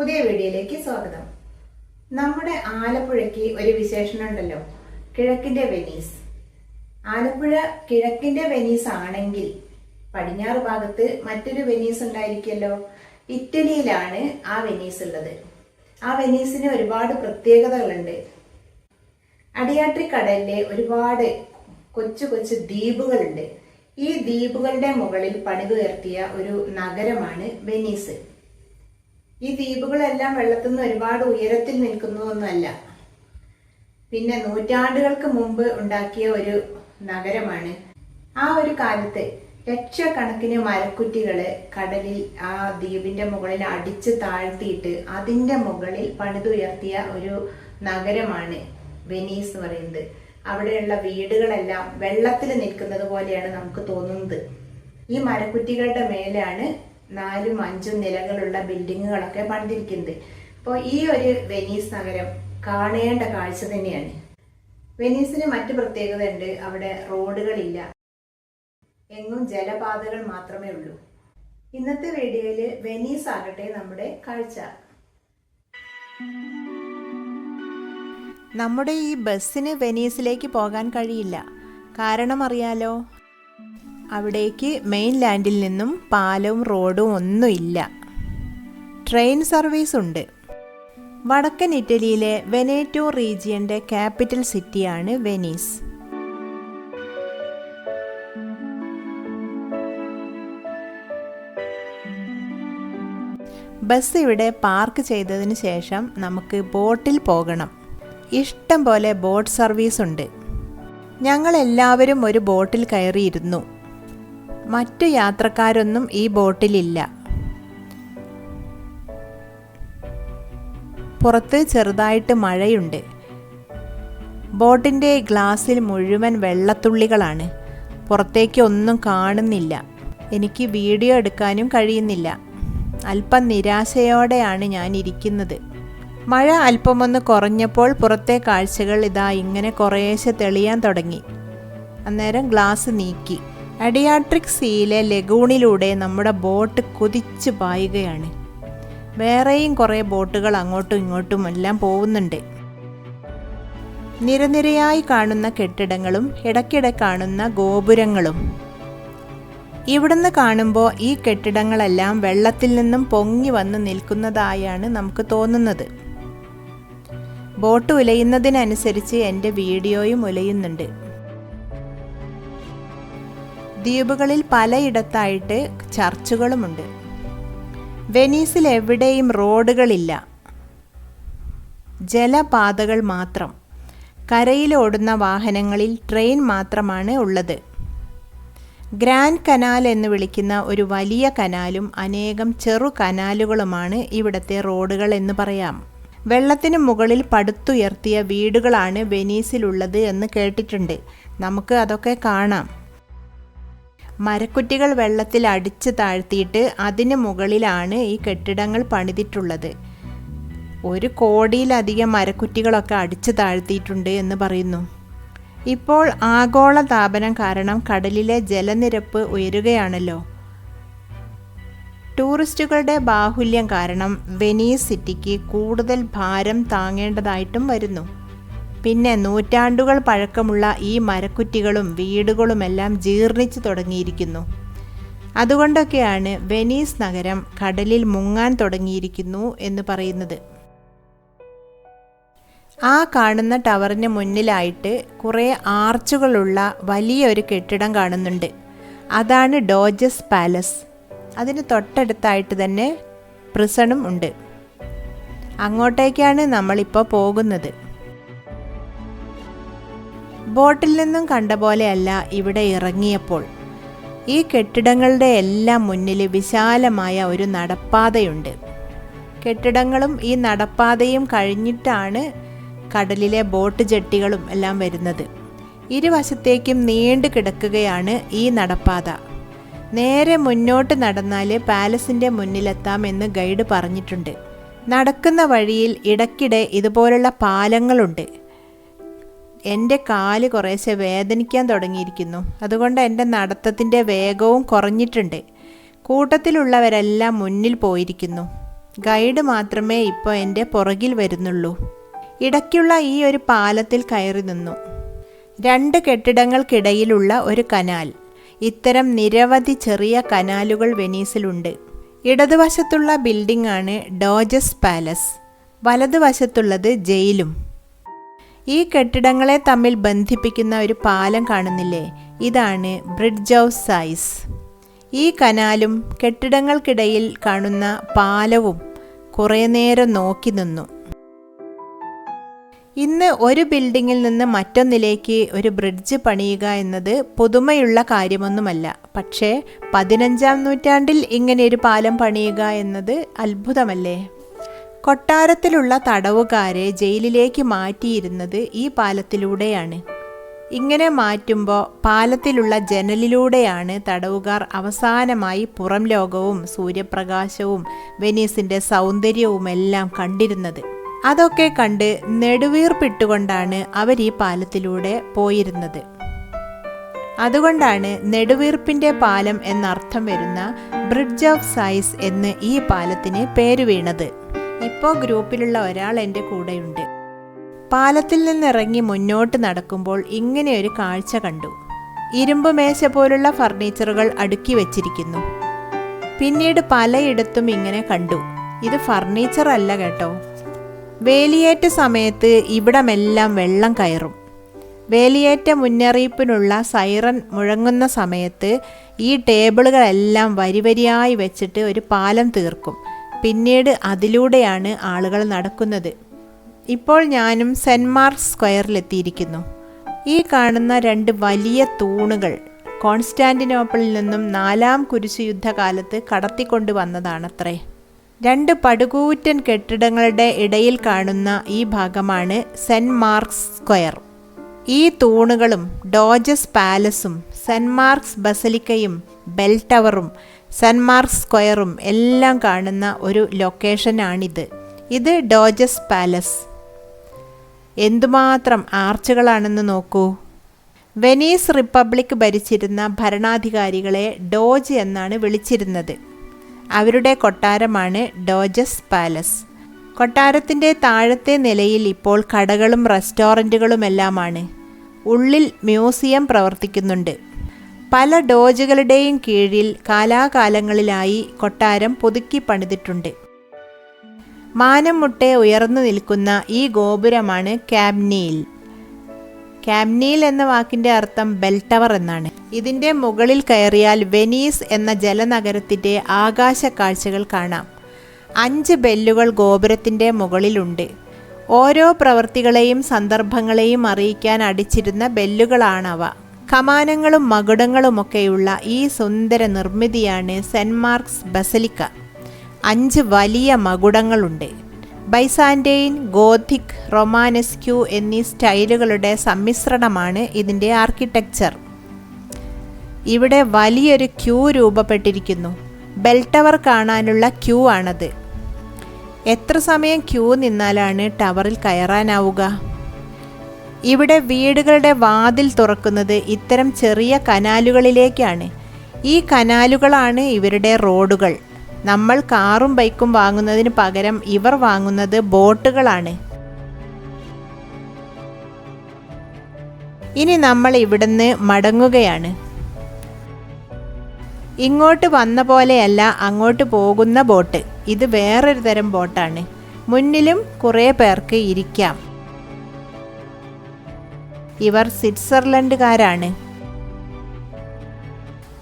പുതിയ വീഡിയോയിലേക്ക് സ്വാഗതം. നമ്മുടെ ആലപ്പുഴയ്ക്ക് ഒരു വിശേഷണം ഉണ്ടല്ലോ കിഴക്കിന്റെ വെനീസ്. ആലപ്പുഴ കിഴക്കിന്റെ വെനീസ് ആണെങ്കിൽ പടിഞ്ഞാറ് ഭാഗത്ത് മറ്റൊരു വെനീസ് ഉണ്ടായിരിക്കുമല്ലോ. ഇറ്റലിയിലാണ് ആ വെനീസ് ഉള്ളത്. ആ വെനീസിന് ഒരുപാട് പ്രത്യേകതകളുണ്ട്. അടിയാട്രി കടലിലെ ഒരുപാട് കൊച്ചു കൊച്ചു ദ്വീപുകളുണ്ട്. ഈ ദ്വീപുകളുടെ മുകളിൽ പണിതുയർത്തിയ ഒരു നഗരമാണ് വെനീസ്. ഈ ദ്വീപുകളെല്ലാം വെള്ളത്തിൽ നിന്ന് ഒരുപാട് ഉയരത്തിൽ നിൽക്കുന്നതൊന്നുമല്ല. പിന്നെ നൂറ്റാണ്ടുകൾക്ക് മുമ്പ് ഉണ്ടാക്കിയ ഒരു നഗരമാണ്. ആ ഒരു കാലത്ത് ലക്ഷക്കണക്കിന് മരക്കുറ്റികൾ കടലിൽ ആ ദ്വീപിന്റെ മുകളിൽ അടിച്ച് താഴ്ത്തിയിട്ട് അതിന്റെ മുകളിൽ പണിതുയർത്തിയ ഒരു നഗരമാണ് വെനീസ് എന്ന് പറയുന്നത്. അവിടെയുള്ള വീടുകളെല്ലാം വെള്ളത്തിൽ നിൽക്കുന്നത് പോലെയാണ് നമുക്ക് തോന്നുന്നത്. ഈ മരക്കുറ്റികളുടെ മേലാണ് നാലും അഞ്ചും നിലകളുള്ള ബിൽഡിങ്ങുകളൊക്കെ പണിതിരിക്കുന്നത്. അപ്പോൾ ഈ ഒരു വെനീസ് നഗരം കാണേണ്ട കാഴ്ച തന്നെയാണ്. വെനീസിന് മറ്റു പ്രത്യേകത ഉണ്ട് അവിടെ റോഡുകളില്ല. എങ്ങും ജലപാതകൾ മാത്രമേ ഉള്ളൂ. ഇന്നത്തെ വീഡിയോയിൽ വെനീസ് ആകട്ടെ നമ്മുടെ കാഴ്ച. നമ്മുടെ ഈ ബസ്സിന് വെനീസിലേക്ക് പോകാൻ കഴിയില്ല. കാരണം അറിയാലോ? അവിടേക്ക് മെയിൻ ലാൻഡിൽ നിന്നും പാലവും റോഡും ഒന്നുമില്ല. ട്രെയിൻ സർവീസ് ഉണ്ട്. വടക്കൻ ഇറ്റലിയിലെ വെനേറ്റോ റീജിയന്റെ ക്യാപിറ്റൽ സിറ്റിയാണ് വെനീസ്. ബസ് ഇവിടെ പാർക്ക് ചെയ്തതിന് ശേഷം നമുക്ക് ബോട്ടിൽ പോകണം. ഇഷ്ടം പോലെ ബോട്ട് സർവീസ് ഉണ്ട്. ഞങ്ങളെല്ലാവരും ഒരു ബോട്ടിൽ കയറിയിരുന്നു. മറ്റു യാത്രക്കാരൊന്നും ഈ ബോട്ടിലില്ല. പുറത്ത് ചെറുതായിട്ട് മഴയുണ്ട്. ബോട്ടിന്റെ ഗ്ലാസ്സിൽ മുഴുവൻ വെള്ളത്തുള്ളികളാണ്. പുറത്തേക്ക് ഒന്നും കാണുന്നില്ല. എനിക്ക് വീഡിയോ എടുക്കാനും കഴിയുന്നില്ല. അല്പം നിരാശയോടെയാണ് ഞാൻ ഇരിക്കുന്നത്. മഴ അല്പമൊന്ന് കുറഞ്ഞപ്പോൾ പുറത്തെ കാഴ്ചകൾ ഇതാ ഇങ്ങനെ കുറേശ്ശെ തെളിയാൻ തുടങ്ങി. അന്നേരം ഗ്ലാസ് നീക്കി. അഡിയാട്രിക് സീയിലെ ലഗൂണിലൂടെ നമ്മുടെ ബോട്ട് കുതിച്ച് പായുകയാണ്. വേറെയും കുറേ ബോട്ടുകൾ അങ്ങോട്ടും ഇങ്ങോട്ടും എല്ലാം പോകുന്നുണ്ട്. നിരനിരയായി കാണുന്ന കെട്ടിടങ്ങളും ഇടയ്ക്കിടെ കാണുന്ന ഗോപുരങ്ങളും. ഇവിടുന്ന് കാണുമ്പോൾ ഈ കെട്ടിടങ്ങളെല്ലാം വെള്ളത്തിൽ നിന്നും പൊങ്ങി വന്ന് നിൽക്കുന്നതായാണ് നമുക്ക് തോന്നുന്നത്. ബോട്ട് ഉലയുന്നതിനനുസരിച്ച് എന്റെ വീഡിയോയും ഉലയുന്നുണ്ട്. ദ്വീപുകളിൽ പലയിടത്തായിട്ട് ചർച്ചുകളുമുണ്ട്. വെനീസിൽ എവിടെയും റോഡുകളില്ല. ജലപാതകൾ മാത്രം. കരയിലോടുന്ന വാഹനങ്ങളിൽ ട്രെയിൻ മാത്രമാണ് ഉള്ളത്. ഗ്രാൻഡ് കനാൽ എന്ന് വിളിക്കുന്ന ഒരു വലിയ കനാലും അനേകം ചെറു കനാലുകളുമാണ് ഇവിടുത്തെ റോഡുകൾ എന്ന് പറയാം. വെള്ളത്തിന് മുകളിൽ പടുത്തുയർത്തിയ വീടുകളാണ് വെനീസിലുള്ളത് എന്ന് കേട്ടിട്ടുണ്ട്. നമുക്ക് അതൊക്കെ കാണാം. മരക്കുറ്റികൾ വെള്ളത്തിൽ അടിച്ച് താഴ്ത്തിയിട്ട് അതിന് മുകളിലാണ് ഈ കെട്ടിടങ്ങൾ പണിതിട്ടുള്ളത്. ഒരു കോടിയിലധികം മരക്കുറ്റികളൊക്കെ അടിച്ച് താഴ്ത്തിയിട്ടുണ്ട് എന്ന് പറയുന്നു. ഇപ്പോൾ ആഗോള താപനം കാരണം കടലിലെ ജലനിരപ്പ് ഉയരുകയാണല്ലോ. ടൂറിസ്റ്റുകളുടെ ബാഹുല്യം കാരണം വെനീസ് സിറ്റിക്ക് കൂടുതൽ ഭാരം താങ്ങേണ്ടതായിട്ടും വരുന്നു. പിന്നെ നൂറ്റാണ്ടുകൾ പഴക്കമുള്ള ഈ മരക്കുറ്റികളും വീടുകളുമെല്ലാം ജീർണിച്ചു തുടങ്ങിയിരിക്കുന്നു. അതുകൊണ്ടൊക്കെയാണ് വെനീസ് നഗരം കടലിൽ മുങ്ങാൻ തുടങ്ങിയിരിക്കുന്നു എന്ന് പറയുന്നത്. ആ കാണുന്ന ടവറിന് മുന്നിലായിട്ട് കുറേ ആർച്ചുകളുള്ള വലിയൊരു കെട്ടിടം കാണുന്നുണ്ട്. അതാണ് ഡോജസ് പാലസ്. അതിന് തൊട്ടടുത്തായിട്ട് തന്നെ പ്രിസണും ഉണ്ട്. അങ്ങോട്ടേക്കാണ് നമ്മളിപ്പോൾ പോകുന്നത്. ബോട്ടിൽ നിന്നും കണ്ട പോലെയല്ല ഇവിടെ ഇറങ്ങിയപ്പോൾ. ഈ കെട്ടിടങ്ങളുടെ എല്ലാം മുന്നിൽ വിശാലമായ ഒരു നടപ്പാതയുണ്ട്. കെട്ടിടങ്ങളും ഈ നടപ്പാതയും കഴിഞ്ഞിട്ടാണ് കടലിലെ ബോട്ട് ജെട്ടികളും എല്ലാം വരുന്നത്. ഇരുവശത്തേക്കും നീണ്ടു കിടക്കുകയാണ് ഈ നടപ്പാത. നേരെ മുന്നോട്ട് നടന്നാൽ പാലസിന്റെ മുന്നിലെത്താം എന്ന് ഗൈഡ് പറഞ്ഞിട്ടുണ്ട്. നടക്കുന്ന വഴിയിൽ ഇടയ്ക്കിടെ ഇതുപോലുള്ള പാലങ്ങളുണ്ട്. എന്റെ കാൽ കുറേശ്ശെ വേദനിക്കാൻ തുടങ്ങിയിരിക്കുന്നു. അതുകൊണ്ട് എന്റെ നടത്തത്തിന്റെ വേഗവും കുറഞ്ഞിട്ടുണ്ട്. കൂട്ടത്തിലുള്ളവരെല്ലാം മുന്നിൽ പോയിരിക്കുന്നു. ഗൈഡ് മാത്രമേ ഇപ്പോൾ എന്റെ പുറകിൽ വരുന്നുള്ളൂ. ഇടയ്ക്കുള്ള ഈ ഒരു പാലത്തിൽ കയറി നിന്നു. രണ്ട് കെട്ടിടങ്ങൾക്കിടയിലുള്ള ഒരു കനാൽ. ഇത്തരം നിരവധി ചെറിയ കനാലുകൾ വെനീസിലുണ്ട്. ഇടതുവശത്തുള്ള ബിൽഡിംഗ് ആണ് ഡോജസ് പാലസ്. വലതുവശത്തുള്ളത് ജയിലും. ഈ കെട്ടിടങ്ങളെ തമ്മിൽ ബന്ധിപ്പിക്കുന്ന ഒരു പാലം കാണുന്നില്ലേ? ഇതാണ് ബ്രിഡ്ജ് ഓഫ് സൈസ്. ഈ കനാലും കെട്ടിടങ്ങൾക്കിടയിൽ കാണുന്ന പാലവും കുറേ നേരം നോക്കി നിന്നു. ഇന്ന് ഒരു ബിൽഡിങ്ങിൽ നിന്ന് മറ്റൊന്നിലേക്ക് ഒരു ബ്രിഡ്ജ് പണിയുക എന്നത് പുതുമയുള്ള കാര്യമൊന്നുമല്ല. പക്ഷേ പതിനഞ്ചാം നൂറ്റാണ്ടിൽ ഇങ്ങനെ ഒരു പാലം പണിയുക എന്നത് അത്ഭുതമല്ലേ? കൊട്ടാരത്തിലുള്ള തടവുകാരെ ജയിലിലേക്ക് മാറ്റിയിരുന്നത് ഈ പാലത്തിലൂടെയാണ്. ഇങ്ങനെ മാറ്റുമ്പോൾ പാലത്തിലുള്ള ജനലിലൂടെയാണ് തടവുകാർ അവസാനമായി പുറം ലോകവും സൂര്യപ്രകാശവും വെനീസിന്റെ സൗന്ദര്യവുമെല്ലാം കണ്ടിരുന്നത്. അതൊക്കെ കണ്ട് നെടുവീർപ്പിട്ടുകൊണ്ടാണ് അവർ ഈ പാലത്തിലൂടെ പോയിരുന്നത്. അതുകൊണ്ടാണ് നെടുവീർപ്പിന്റെ പാലം എന്നർത്ഥം വരുന്ന ബ്രിഡ്ജ് ഓഫ് സൈസ് എന്ന് ഈ പാലത്തിന് പേര് വീണത്. ഇപ്പോൾ ഗ്രൂപ്പിലുള്ള ഒരാൾ എന്റെ കൂടെയുണ്ട്. പാലത്തിൽ നിന്നിറങ്ങി മുന്നോട്ട് നടക്കുമ്പോൾ ഇങ്ങനെയൊരു കാഴ്ച കണ്ടു. ഇരുമ്പ് മേശ പോലുള്ള ഫർണിച്ചറുകൾ അടുക്കി വച്ചിരിക്കുന്നു. പിന്നീട് പലയിടത്തും ഇങ്ങനെ കണ്ടു. ഇത് ഫർണിച്ചർ അല്ല കേട്ടോ. വേലിയേറ്റ സമയത്ത് ഇവിടമെല്ലാം വെള്ളം കയറും. വേലിയേറ്റ മുന്നറിയിപ്പിനുള്ള സൈറൻ മുഴങ്ങുന്ന സമയത്ത് ഈ ടേബിളുകളെല്ലാം വരിവരിയായി വെച്ചിട്ട് ഒരു പാലം തീർക്കും. പിന്നീട് അതിലൂടെയാണ് ആളുകൾ നടക്കുന്നത്. ഇപ്പോൾ ഞാനും സെന്റ് മാർക്ക് സ്ക്വയറിലെത്തിയിരിക്കുന്നു. ഈ കാണുന്ന രണ്ട് വലിയ തൂണുകൾ കോൺസ്റ്റാന്റിനോപ്പിളിൽ നിന്നും നാലാം കുരിശു യുദ്ധകാലത്ത് കടത്തിക്കൊണ്ടു വന്നതാണത്രേ രണ്ട് പടുകൂറ്റൻ കെട്ടിടങ്ങളുടെ ഇടയിൽ കാണുന്ന ഈ ഭാഗമാണ് സെന്റ് മാർക്സ് സ്ക്വയർ. ഈ തൂണുകളും ഡോജസ് പാലസും സെന്റ് മാർക്സ് ബസലിക്കയും ബെൽ ടവറും സെന്റ് മാർക്സ് സ്ക്വയറും എല്ലാം കാണുന്ന ഒരു ലൊക്കേഷനാണിത് ഇത് ഡോജസ് പാലസ് എന്തുമാത്രം ആർച്ചുകളാണെന്ന് നോക്കൂ. വെനീസ് റിപ്പബ്ലിക് ഭരിച്ചിരുന്ന ഭരണാധികാരികളെ ഡോജ് എന്നാണ് വിളിച്ചിരുന്നത്. അവരുടെ കൊട്ടാരമാണ് ഡോജസ് പാലസ് കൊട്ടാരത്തിന്റെ താഴത്തെ നിലയിൽ ഇപ്പോൾ കടകളും റെസ്റ്റോറന്റുകളുമെല്ലാമാണ് ഉള്ളിൽ മ്യൂസിയം പ്രവർത്തിക്കുന്നുണ്ട്. പല ഡോജുകളുടെയും കീഴിൽ കാലാകാലങ്ങളിലായി കൊട്ടാരം പുതുക്കി പണിതിട്ടുണ്ട്. മാനം മുട്ടെ ഉയർന്നു നിൽക്കുന്ന ഈ ഗോപുരമാണ് ക്യാബ്നീൽ ക്യാബ്നീൽ എന്ന വാക്കിന്റെ അർത്ഥം ബെൽ ടവർ എന്നാണ്. ഇതിന്റെ മുകളിൽ കയറിയാൽ വെനീസ് എന്ന ജലനഗരത്തിന്റെ ആകാശ കാഴ്ചകൾ കാണാം. അഞ്ച് ബെല്ലുകൾ ഗോപുരത്തിന്റെ മുകളിലുണ്ട്. ഓരോ പ്രവൃത്തികളെയും സന്ദർഭങ്ങളെയും അറിയിക്കാൻ അടിച്ചിരുന്ന ബെല്ലുകളാണവ. കമാനങ്ങളും മകുടങ്ങളുമൊക്കെയുള്ള ഈ സുന്ദര നിർമ്മിതിയാണ് സെന്റ് മാർക്സ് ബസലിക്ക. അഞ്ച് വലിയ മകുടങ്ങളുണ്ട്. ബൈസാന്റെയിൻ ഗോഥിക് റൊമാനസ്ക്യൂ എന്നീ സ്റ്റൈലുകളുടെ സമ്മിശ്രണമാണ് ഇതിന്റെ ആർക്കിടെക്ചർ. ഇവിടെ വലിയൊരു ക്യൂ രൂപപ്പെട്ടിരിക്കുന്നു. ബെൽ ടവർ കാണാനുള്ള ക്യൂ ആണത്. എത്ര സമയം ക്യൂ നിന്നാലാണ് ടവറിൽ കയറാനാവുക? ഇവിടെ വീടുകളുടെ വാതിൽ തുറക്കുന്നത് ഇത്തരം ചെറിയ കനാലുകളിലേക്കാണ്. ഈ കനാലുകളാണ് ഇവരുടെ റോഡുകൾ. നമ്മൾ കാറും ബൈക്കും വാങ്ങുന്നതിന് പകരം ഇവർ വാങ്ങുന്നത് ബോട്ടുകളാണ്. ഇനി നമ്മൾ ഇവിടുന്ന് മടങ്ങുകയാണ്. ഇങ്ങോട്ട് വന്ന പോലെയല്ല അങ്ങോട്ട് പോകുന്ന ബോട്ട്. ഇത് വേറൊരു തരം ബോട്ടാണ്. മുന്നിലും കുറേ പേർക്ക് ഇരിക്കാം. ഇവർ സ്വിറ്റ്സർലൻഡുകാരാണ്.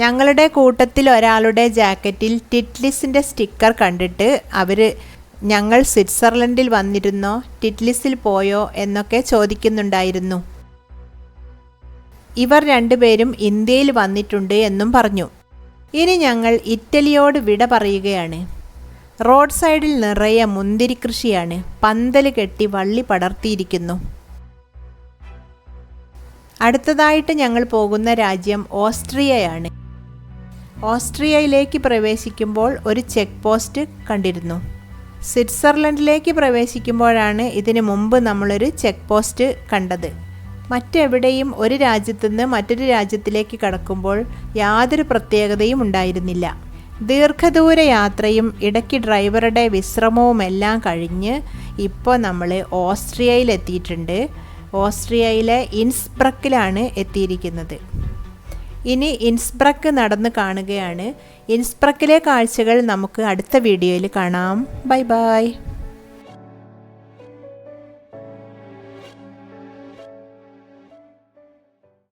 ഞങ്ങളുടെ കൂട്ടത്തിൽ ഒരാളുടെ ജാക്കറ്റിൽ ടിറ്റ്ലിസിന്റെ സ്റ്റിക്കർ കണ്ടിട്ട് അവർ ഞങ്ങൾ സ്വിറ്റ്സർലൻഡിൽ വന്നിരുന്നോ? ടിറ്റ്ലിസിൽ പോയോ? എന്നൊക്കെ ചോദിക്കുന്നുണ്ടായിരുന്നു. ഇവർ രണ്ടുപേരും ഇന്ത്യയിൽ വന്നിട്ടുണ്ട് എന്നും പറഞ്ഞു. ഇനി ഞങ്ങൾ ഇറ്റലിയോട് വിട പറയുകയാണ്. റോഡ് സൈഡിൽ നിറയെ മുന്തിരി കൃഷിയാണ് പന്തൽ കെട്ടി വള്ളി പടർത്തിയിരിക്കുന്നു. അടുത്തതായിട്ട് ഞങ്ങൾ പോകുന്ന രാജ്യം ഓസ്ട്രിയയാണ്. ഓസ്ട്രിയയിലേക്ക് പ്രവേശിക്കുമ്പോൾ ഒരു ചെക്ക് പോസ്റ്റ് കണ്ടിരുന്നു. സ്വിറ്റ്സർലൻഡിലേക്ക് പ്രവേശിക്കുമ്പോഴാണ് ഇതിനു മുമ്പ് നമ്മളൊരു ചെക്ക് പോസ്റ്റ് കണ്ടത്. മറ്റെവിടെയും ഒരു രാജ്യത്തുനിന്ന് മറ്റൊരു രാജ്യത്തിലേക്ക് കടക്കുമ്പോൾ യാതൊരു പ്രത്യേകതയും ഉണ്ടായിരുന്നില്ല. ദീർഘദൂര യാത്രയും ഇടയ്ക്ക് ഡ്രൈവറുടെ വിശ്രമവും എല്ലാം കഴിഞ്ഞ് ഇപ്പോൾ നമ്മൾ ഓസ്ട്രിയയിലെത്തിയിട്ടുണ്ട്. ഓസ്ട്രിയയിലെ ഇൻസ്ബ്രക്കിലാണ് എത്തിയിരിക്കുന്നത്. ഇനി ഇൻസ്ബ്രക്ക് നടന്ന് കാണുകയാണ്. ഇൻസ്ബ്രക്കിലെ കാഴ്ചകൾ നമുക്ക് അടുത്ത വീഡിയോയിൽ കാണാം. Bye bye.